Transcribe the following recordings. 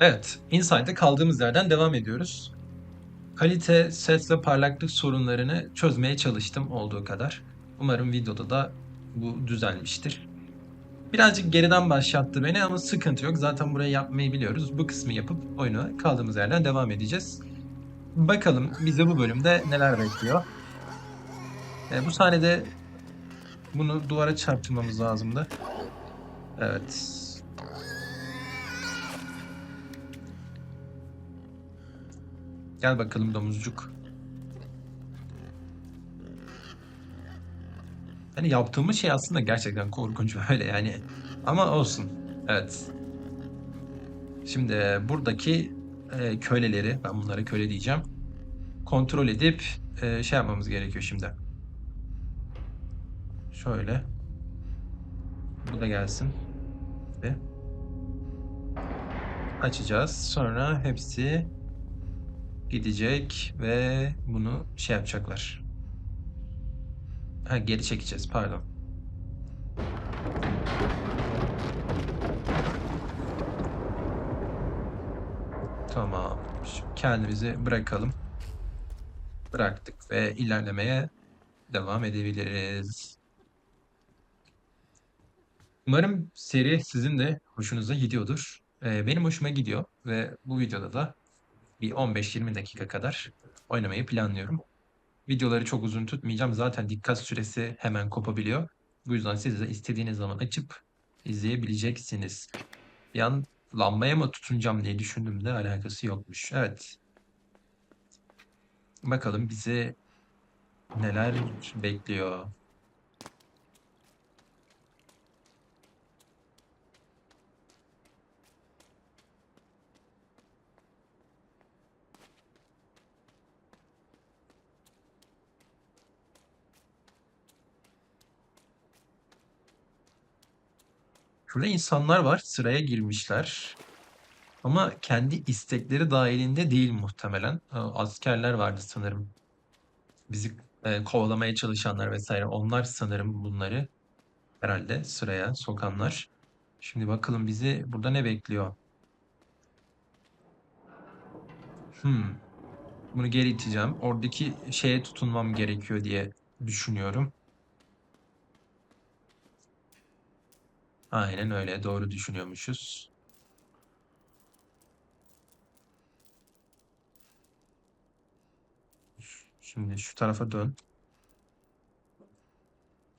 Evet, Inside'de kaldığımız yerden devam ediyoruz. Kalite, ses ve parlaklık sorunlarını çözmeye çalıştım olduğu kadar. Umarım videoda da bu düzelmiştir. Birazcık geriden başlattı beni ama sıkıntı yok. Zaten burayı yapmayı biliyoruz. Bu kısmı yapıp oyuna kaldığımız yerden devam edeceğiz. Bakalım bize bu bölümde neler bekliyor. E, bu sahnede bunu duvara çarptırmamız lazımdı. Evet. Gel bakalım domuzcuk. Hani yaptığımız şey aslında gerçekten korkunç öyle yani. Ama olsun. Evet. Şimdi buradaki e, köleleri, ben bunlara köle diyeceğim. Kontrol edip e, şey yapmamız gerekiyor şimdi. Şöyle. Bu da gelsin. Ve açacağız. Sonra hepsi gidecek ve bunu şey yapacaklar. Ha geri çekeceğiz pardon. Tamam. Şu Kendimizi bırakalım. Bıraktık ve ilerlemeye devam edebiliriz. Umarım seri sizin de hoşunuza gidiyordur. Ee, benim hoşuma gidiyor ve bu videoda da bir 15-20 dakika kadar oynamayı planlıyorum. Videoları çok uzun tutmayacağım. Zaten dikkat süresi hemen kopabiliyor. Bu yüzden siz de istediğiniz zaman açıp izleyebileceksiniz. Bir an lambaya mı tutunacağım diye düşündüm de alakası yokmuş. Evet. Bakalım bizi neler bekliyor. Şurada insanlar var. Sıraya girmişler. Ama kendi istekleri dahilinde değil muhtemelen. Ee, Askerler vardı sanırım. Bizi e, kovalamaya çalışanlar vesaire. Onlar sanırım bunları herhalde sıraya sokanlar. Şimdi bakalım bizi burada ne bekliyor? Hmm. Bunu geri iteceğim. Oradaki şeye tutunmam gerekiyor diye düşünüyorum. Aynen öyle. Doğru düşünüyormuşuz. Şimdi şu tarafa dön.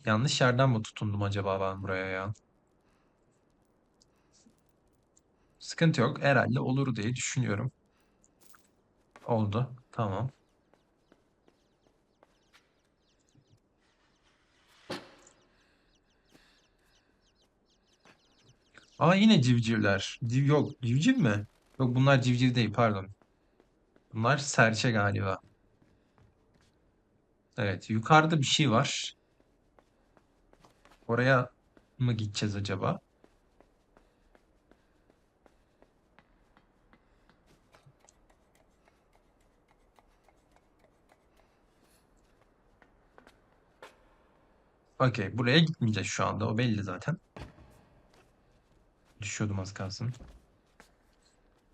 Yanlış yerden mi tutundum acaba ben buraya ya? Sıkıntı yok. Herhalde olur diye düşünüyorum. Oldu. Tamam. Aa yine civcivler. Civ yok. Civciv mi? Yok bunlar civciv değil pardon. Bunlar serçe galiba. Evet yukarıda bir şey var. Oraya mı gideceğiz acaba? Okey buraya gitmeyeceğiz şu anda. O belli zaten. Düşüyordum az kalsın.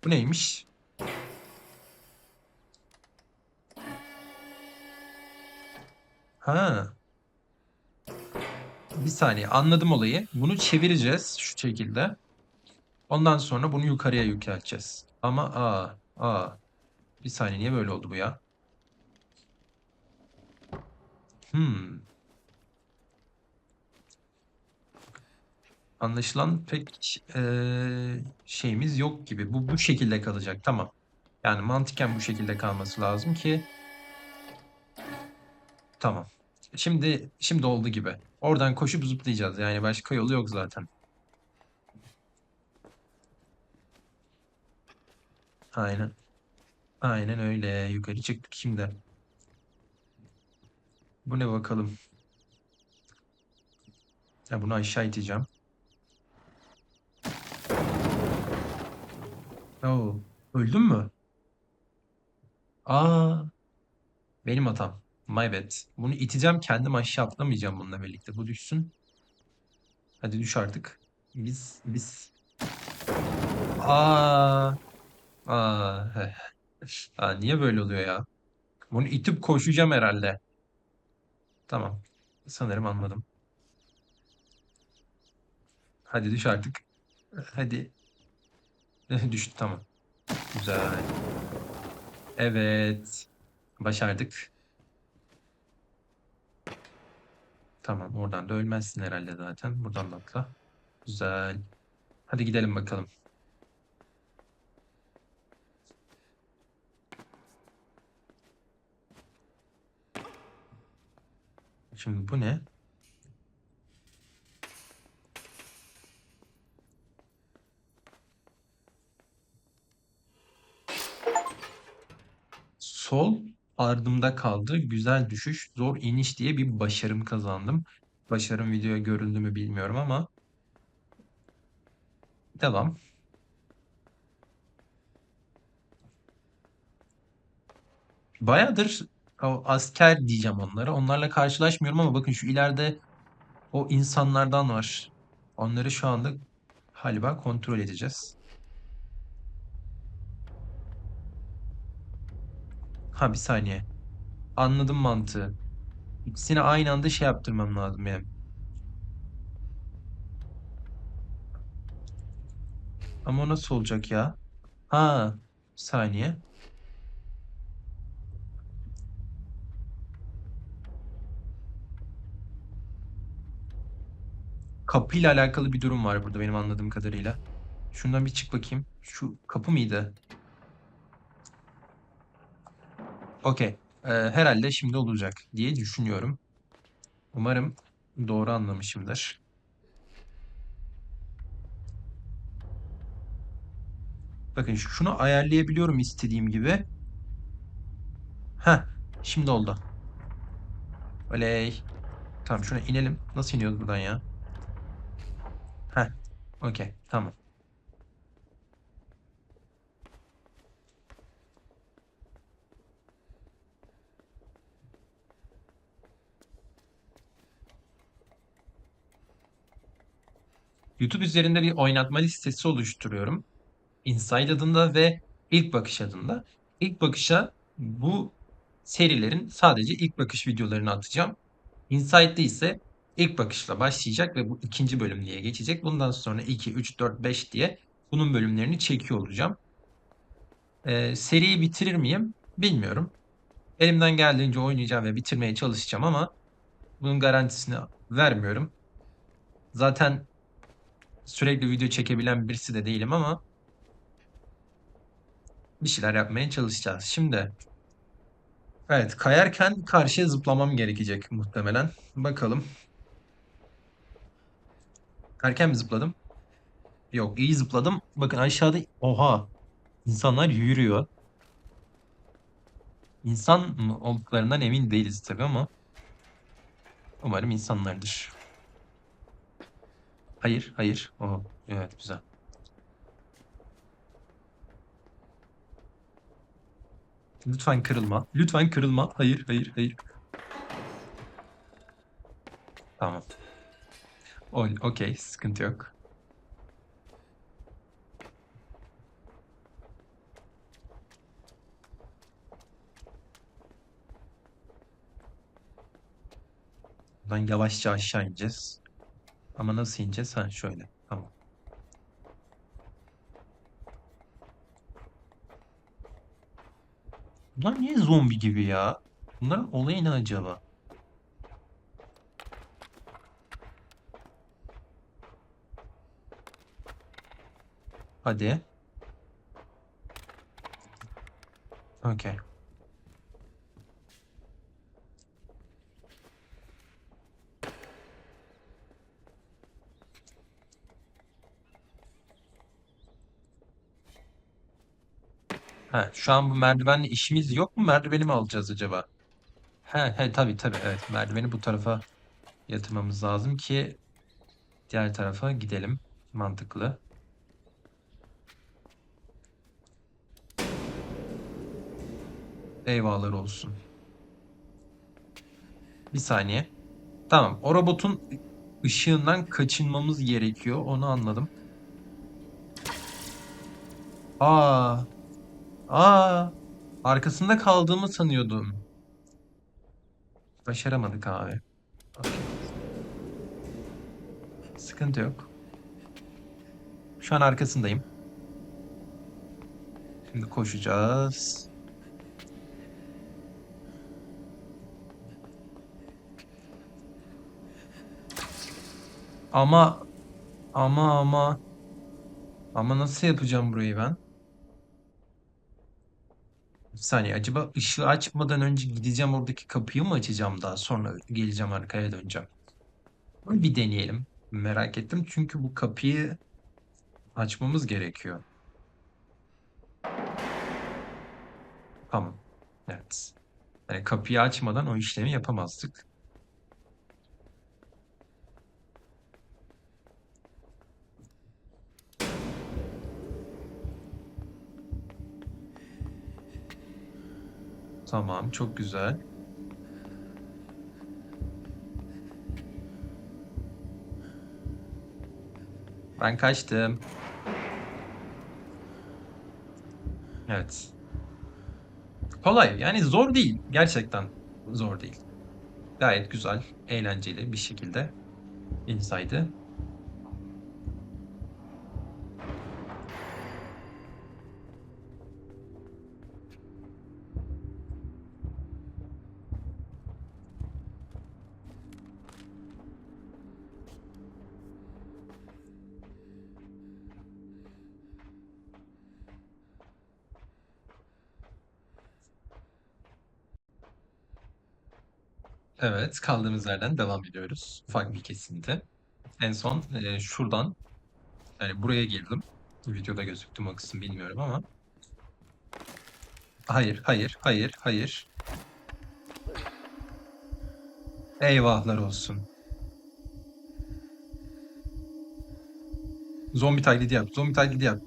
Bu neymiş? Ha. Bir saniye anladım olayı. Bunu çevireceğiz şu şekilde. Ondan sonra bunu yukarıya yükselteceğiz. Ama aa aa. Bir saniye niye böyle oldu bu ya? Hmm. Anlaşılan pek eee, şeyimiz yok gibi. Bu bu şekilde kalacak. Tamam. Yani mantıken bu şekilde kalması lazım ki tamam. Şimdi şimdi oldu gibi. Oradan koşup zıplayacağız. Yani başka yolu yok zaten. Aynen. Aynen öyle. Yukarı çıktık şimdi. Bu ne bakalım. Ya bunu aşağı iteceğim. Oo, öldün mü? Aa, benim hatam. My bad. Bunu iteceğim kendim aşağı atlamayacağım bununla birlikte. Bu düşsün. Hadi düş artık. Biz biz. Aa, Aa, heh. Aa, niye böyle oluyor ya? Bunu itip koşacağım herhalde. Tamam. Sanırım anladım. Hadi düş artık. Hadi. Düştü tamam. Güzel. Evet. Başardık. Tamam oradan da ölmezsin herhalde zaten. Buradan da atla. Güzel. Hadi gidelim bakalım. Şimdi bu ne? Sol ardımda kaldı. Güzel düşüş, zor iniş diye bir başarım kazandım. Başarım videoya görüldü mü bilmiyorum ama devam. Bayağıdır asker diyeceğim onlara. Onlarla karşılaşmıyorum ama bakın şu ileride o insanlardan var. Onları şu anda galiba kontrol edeceğiz. Ha bir saniye. Anladım mantığı. İkisini aynı anda şey yaptırmam lazım yani. Ama nasıl olacak ya? Ha, bir saniye. Kapıyla alakalı bir durum var burada benim anladığım kadarıyla. Şundan bir çık bakayım. Şu kapı mıydı? Okey. Ee, herhalde şimdi olacak diye düşünüyorum. Umarım doğru anlamışımdır. Bakın şunu ayarlayabiliyorum istediğim gibi. Heh, şimdi oldu. Oley. Tamam şuna inelim. Nasıl iniyoruz buradan ya? Heh, okey, tamam. YouTube üzerinde bir oynatma listesi oluşturuyorum. Inside adında ve ilk bakış adında. İlk bakışa bu serilerin sadece ilk bakış videolarını atacağım. Inside'de ise ilk bakışla başlayacak ve bu ikinci bölüm diye geçecek. Bundan sonra 2, 3, 4, 5 diye bunun bölümlerini çekiyor olacağım. Ee, seriyi bitirir miyim? Bilmiyorum. Elimden geldiğince oynayacağım ve bitirmeye çalışacağım ama bunun garantisini vermiyorum. Zaten sürekli video çekebilen birisi de değilim ama bir şeyler yapmaya çalışacağız. Şimdi evet kayarken karşıya zıplamam gerekecek muhtemelen. Bakalım. Erken mi zıpladım? Yok iyi zıpladım. Bakın aşağıda oha insanlar yürüyor. İnsan olduklarından emin değiliz tabii ama umarım insanlardır. Hayır, hayır. Oh, evet güzel. Lütfen kırılma. Lütfen kırılma. Hayır, hayır, hayır. Tamam. O- Okey, sıkıntı yok. Buradan yavaşça aşağı ineceğiz. Ama nasıl ineceğiz? Ha şöyle. Tamam. Bunlar niye zombi gibi ya? Bunların olayı ne acaba? Hadi. Okey. Ha, şu an bu merdivenle işimiz yok mu? Merdiveni mi alacağız acaba? He, he tabii tabii evet. Merdiveni bu tarafa yatırmamız lazım ki diğer tarafa gidelim. Mantıklı. Eyvahlar olsun. Bir saniye. Tamam. O robotun ışığından kaçınmamız gerekiyor. Onu anladım. Aa, Aa, arkasında kaldığımı sanıyordum. Başaramadık abi. Okey. Sıkıntı yok. Şu an arkasındayım. Şimdi koşacağız. Ama ama ama ama nasıl yapacağım burayı ben? Saniye acaba ışığı açmadan önce gideceğim oradaki kapıyı mı açacağım daha sonra geleceğim arkaya döneceğim. Bir deneyelim. Merak ettim çünkü bu kapıyı açmamız gerekiyor. Tamam. Evet. Yani kapıyı açmadan o işlemi yapamazdık. Tamam, çok güzel. Ben kaçtım. Evet. Kolay. Yani zor değil. Gerçekten zor değil. Gayet güzel, eğlenceli bir şekilde insaydı. Evet, kaldığımız yerden devam ediyoruz. Ufak bir kesinti. En son e, şuradan, yani buraya girdim. Videoda gözüktü mü o kısım bilmiyorum ama. Hayır, hayır, hayır, hayır. Eyvahlar olsun. Zombi taklidi yap, zombi taklidi yap.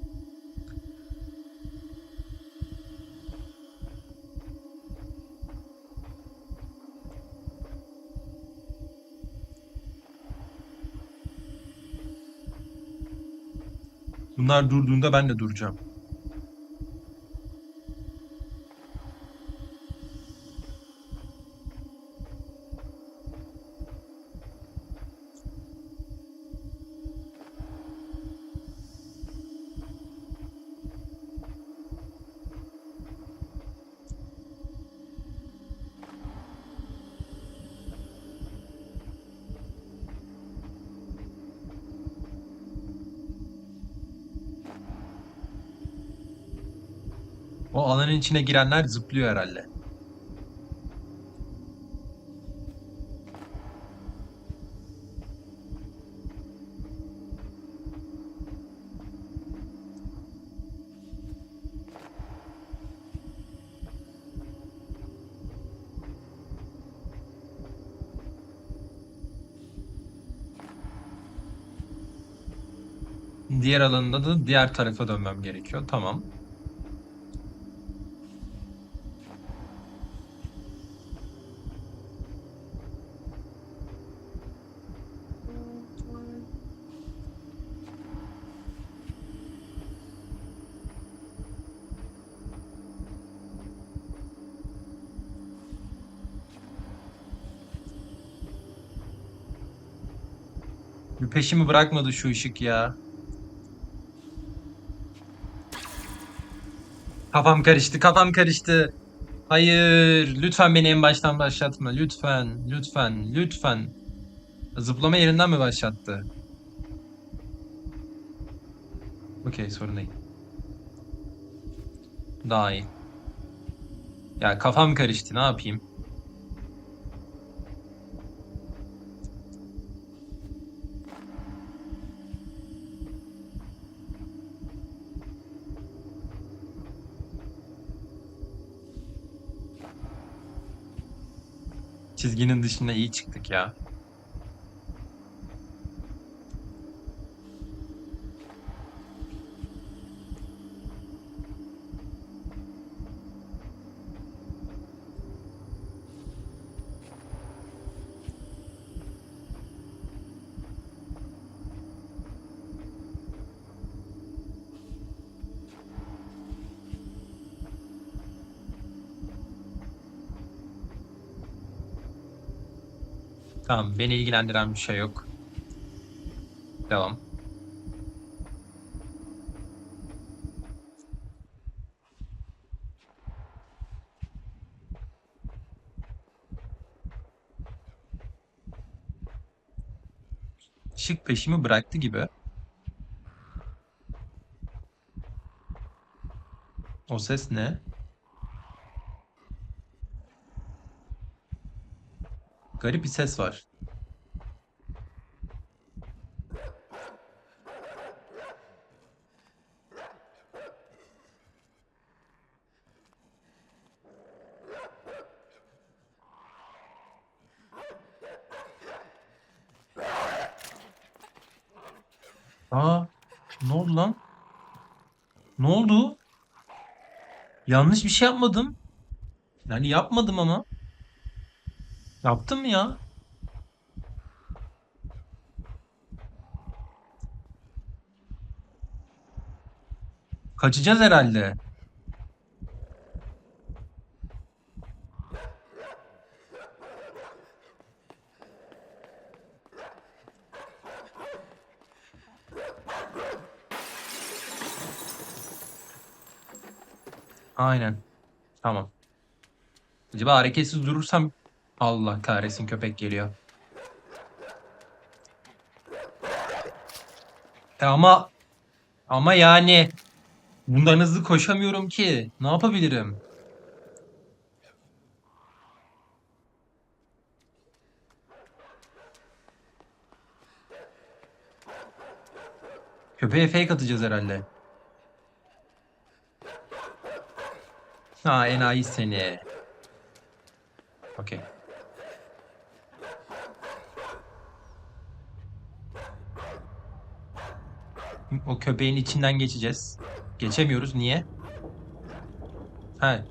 Bunlar durduğunda ben de duracağım. Alanın içine girenler zıplıyor herhalde. Diğer alanında da diğer tarafa dönmem gerekiyor. Tamam. Peşimi bırakmadı şu ışık ya. Kafam karıştı, kafam karıştı. Hayır, lütfen beni en baştan başlatma. Lütfen, lütfen, lütfen. Zıplama yerinden mi başlattı? Okey, sorun değil. Daha iyi. Ya kafam karıştı, ne yapayım? Çizginin dışında iyi çıktık ya. Tamam, beni ilgilendiren bir şey yok. Devam. Işık peşimi bıraktı gibi. O ses ne? Garip bir ses var. Aa, ne oldu lan? Ne oldu? Yanlış bir şey yapmadım. Yani yapmadım ama. Yaptım ya? Kaçacağız herhalde. Aynen. Tamam. Acaba hareketsiz durursam Allah kahretsin köpek geliyor. E ama ama yani bundan hızlı koşamıyorum ki. Ne yapabilirim? Köpeğe fake atacağız herhalde. Ha enayi seni. Okey. O köpeğin içinden geçeceğiz. Geçemiyoruz. Niye? Ha,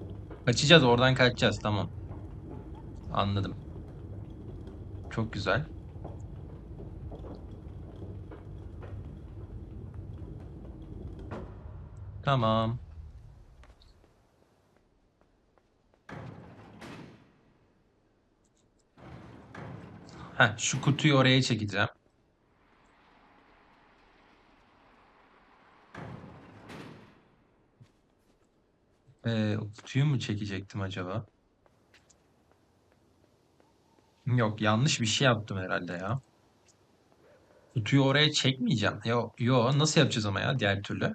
kaçacağız. Oradan kaçacağız. Tamam. Anladım. Çok güzel. Tamam. Heh, şu kutuyu oraya çekeceğim. Ee, kutuyu mu çekecektim acaba? Yok, yanlış bir şey yaptım herhalde ya. Kutuyu oraya çekmeyeceğim. Yo, yo, nasıl yapacağız ama ya diğer türlü?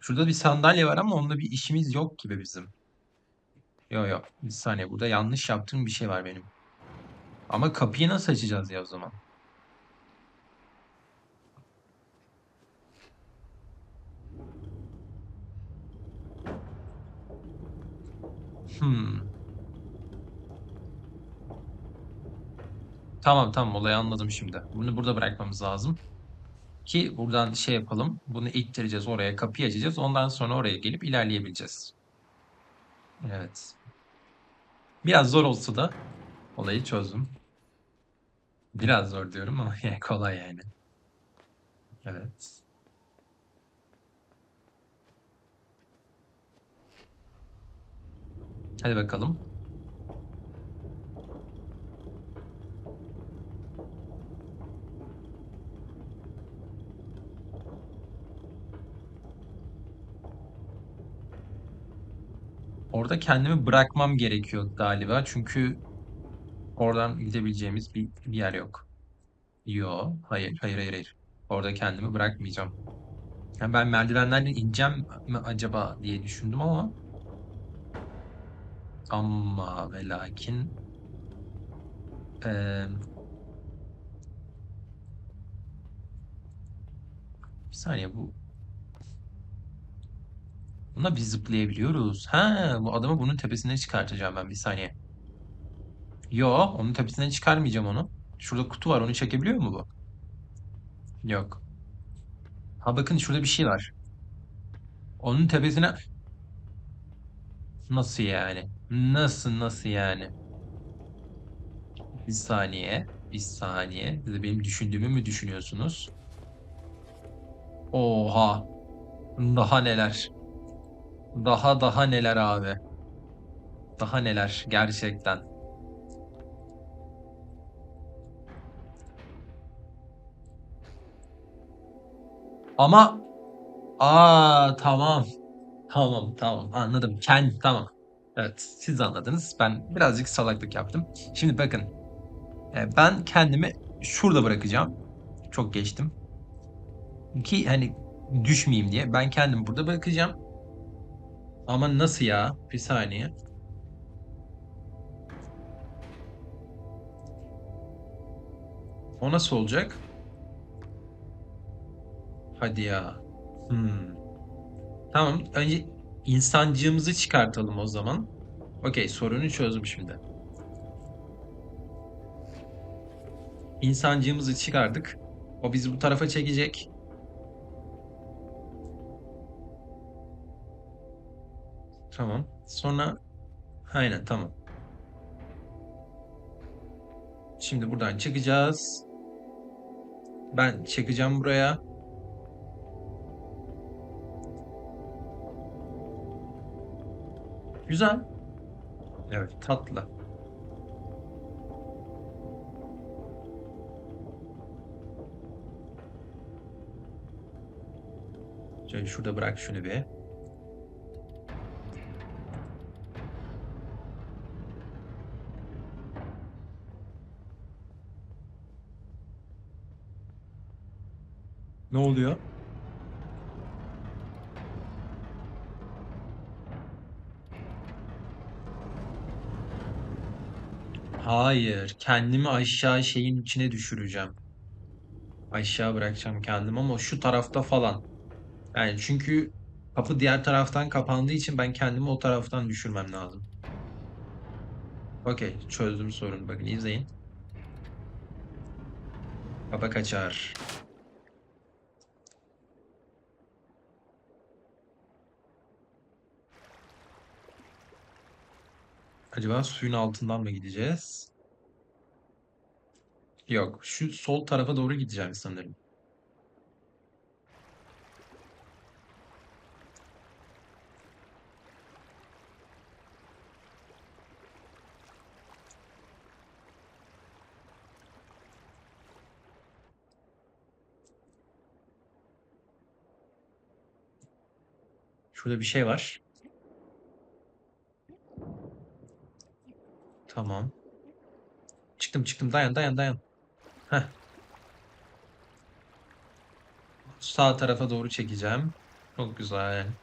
Şurada bir sandalye var ama onunla bir işimiz yok gibi bizim. Yo yo, bir saniye. Burada yanlış yaptığım bir şey var benim. Ama kapıyı nasıl açacağız ya o zaman? Hmm. Tamam tamam olayı anladım şimdi. Bunu burada bırakmamız lazım. Ki buradan şey yapalım. Bunu ittireceğiz oraya kapıyı açacağız. Ondan sonra oraya gelip ilerleyebileceğiz. Evet. Biraz zor olsa da olayı çözdüm. Biraz zor diyorum ama kolay yani. Evet. Hadi bakalım. Orada kendimi bırakmam gerekiyor galiba. Çünkü oradan gidebileceğimiz bir, bir yer yok. Yo, hayır, hayır, hayır, hayır. Orada kendimi bırakmayacağım. Yani ben merdivenlerden ineceğim mi acaba diye düşündüm ama ama ve lakin eee, bir saniye bu buna biz zıplayabiliyoruz. Ha, bu adamı bunun tepesine çıkartacağım ben bir saniye. Yo, onun tepesine çıkarmayacağım onu. Şurada kutu var, onu çekebiliyor mu bu? Yok. Ha bakın şurada bir şey var. Onun tepesine nasıl yani? Nasıl nasıl yani? Bir saniye. Bir saniye. Siz de benim düşündüğümü mü düşünüyorsunuz? Oha. Daha neler. Daha daha neler abi. Daha neler gerçekten. Ama aa tamam. Tamam tamam anladım. Ken tamam. Evet siz anladınız. Ben birazcık salaklık yaptım. Şimdi bakın. e, Ben kendimi şurada bırakacağım. Çok geçtim. Ki hani düşmeyeyim diye. Ben kendimi burada bırakacağım. Ama nasıl ya? Bir saniye. O nasıl olacak? Hadi ya. Hmm. Tamam. Önce insancığımızı çıkartalım o zaman. Okey, sorunu çözdüm şimdi. İnsancığımızı çıkardık. O bizi bu tarafa çekecek. Tamam. Sonra aynen tamam. Şimdi buradan çıkacağız. Ben çekeceğim buraya. Güzel. Evet, tatlı. Şöyle şurada bırak şunu bir. Ne oluyor? Hayır, kendimi aşağı şeyin içine düşüreceğim. Aşağı bırakacağım kendimi ama şu tarafta falan. Yani çünkü kapı diğer taraftan kapandığı için ben kendimi o taraftan düşürmem lazım. Okey, çözdüm sorunu. Bakın izleyin. Kapı kaçar. Acaba suyun altından mı gideceğiz? Yok, şu sol tarafa doğru gideceğim sanırım. Şurada bir şey var. Tamam. Çıktım çıktım dayan dayan dayan. Heh. Sağ tarafa doğru çekeceğim. Çok güzel.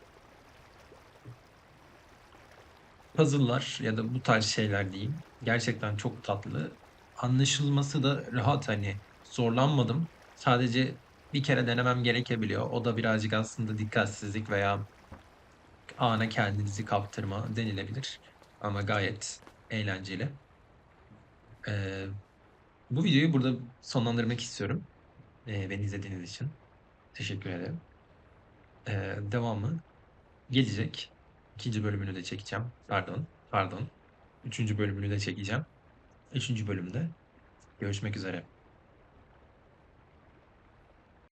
Puzzle'lar ya da bu tarz şeyler diyeyim. Gerçekten çok tatlı. Anlaşılması da rahat hani zorlanmadım. Sadece bir kere denemem gerekebiliyor. O da birazcık aslında dikkatsizlik veya ana kendinizi kaptırma denilebilir. Ama gayet eğlenceli. Ee, bu videoyu burada sonlandırmak istiyorum. Ee, beni izlediğiniz için. Teşekkür ederim. Ee, devamı gelecek. İkinci bölümünü de çekeceğim. Pardon, pardon. Üçüncü bölümünü de çekeceğim. Üçüncü bölümde görüşmek üzere.